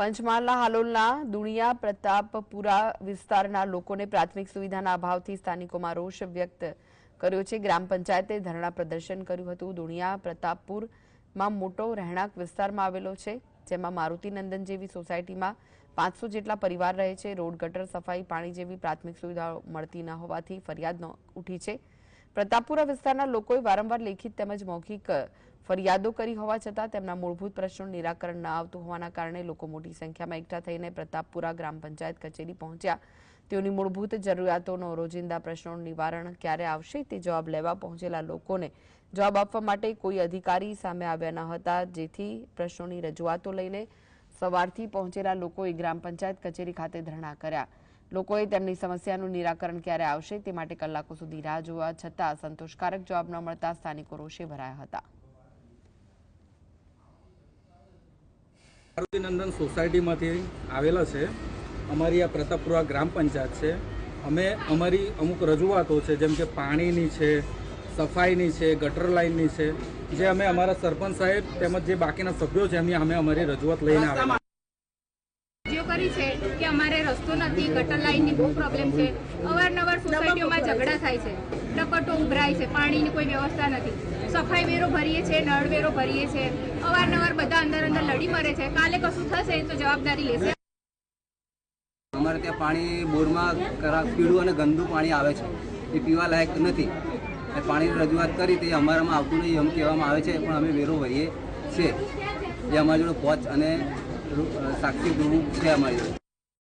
પંચમહાલના હાલોલના દુણિયા પ્રતાપપુરા વિસ્તારના લોકોને પ્રાથમિક સુવિધાના અભાવથી સ્થાનિકોમાં રોષ વ્યક્ત કર્યો છે. ગ્રામ પંચાયતે ધરણા પ્રદર્શન કર્યું હતું. દુણિયા પ્રતાપપુરમાં મોટો રહેણાંક વિસ્તારમાં આવેલો છે, જેમાં મારુતિનંદન જેવી સોસાયટીમાં પાંચસો જેટલા પરિવાર રહે છે. રોડ, ગટર, સફાઈ, પાણી જેવી પ્રાથમિક સુવિધાઓ મળતી ન હોવાથી ફરિયાદ ઉઠી છે. પ્રતાપપુરા વિસ્તારના લોકોએ વારંવાર લેખિત તેમજ મૌખિક ફરિયાદો કરી હોવા છતાં તેમના મૂળભૂત પ્રશ્નોનું નિરાકરણ ન આવતું હોવાના કારણે લોકો મોટી સંખ્યામાં એકઠા થઈને પ્રતાપપુરા ગ્રામ પંચાયત કચેરી પહોંચ્યા. તેઓની મૂળભૂત જરૂરિયાતોનો રોજિંદા પ્રશ્નોનું નિવારણ ક્યારે આવશે તે જવાબ લેવા પહોંચેલા લોકોને જવાબ આપવા માટે કોઈ અધિકારી સામે આવ્યા ન હતા, જેથી પ્રશ્નોની રજૂઆતો લઈને સવારથી પહોંચેલા લોકોએ ગ્રામ પંચાયત કચેરી ખાતે ધરણા કર્યા. લોકોએ તેમની સમસ્યાનું નિરાકરણ ક્યારે આવશે તે માટે કલાકો સુધી રાહ જોવા છતાં સંતોષકારક જવાબ ન મળતા સ્થાનિકો રોષે ભરાયા હતા. મારુતિનંદન સોસાયટીમાંથી આવેલા છે. અમારી આ પ્રતાપપુરા ગ્રામ પંચાયત છે. અમે અમારી અમુક રજૂઆતો છે, જેમ કે પાણીની છે, સફાઈની છે, ગટર લાઇનની છે, જે અમે અમારા સરપંચ સાહેબ તેમજ જે બાકીના સભ્યો છે એમની અમે અમારી રજૂઆત લઈને અરજીઓ કરી છે કે અમારે રસ્તો નથી, ગટર લાઈનની બહુ પ્રોબ્લેમ છે. અવારનવાર સોસાયટીઓમાં ઝઘડા થાય છે. ડકટો ઉભરાય છે, પાણીની કોઈ વ્યવસ્થા નથી. સફાઈ વેરો ભરીએ છીએ નળ વેરો ભરીએ છીએ અવારનવાર બધા અંદર અંદર લડી મરે છે. કાલે કશું થશે તો જવાબદારી લેશે. અમારે ત્યાં પાણી બોરમાં પીળું અને ગંદુ પાણી આવે છે. એ પીવા લાયક નથી. પાણીની રજૂઆત કરી તે અમારામાં આવતું નહીં એમ કહેવામાં આવે છે, પણ અમે વેરો ભરીએ છીએ. એ અમારી જોડે પોચ અને રૂ- સાક્ષી ગૃહ છે અમારી જોડે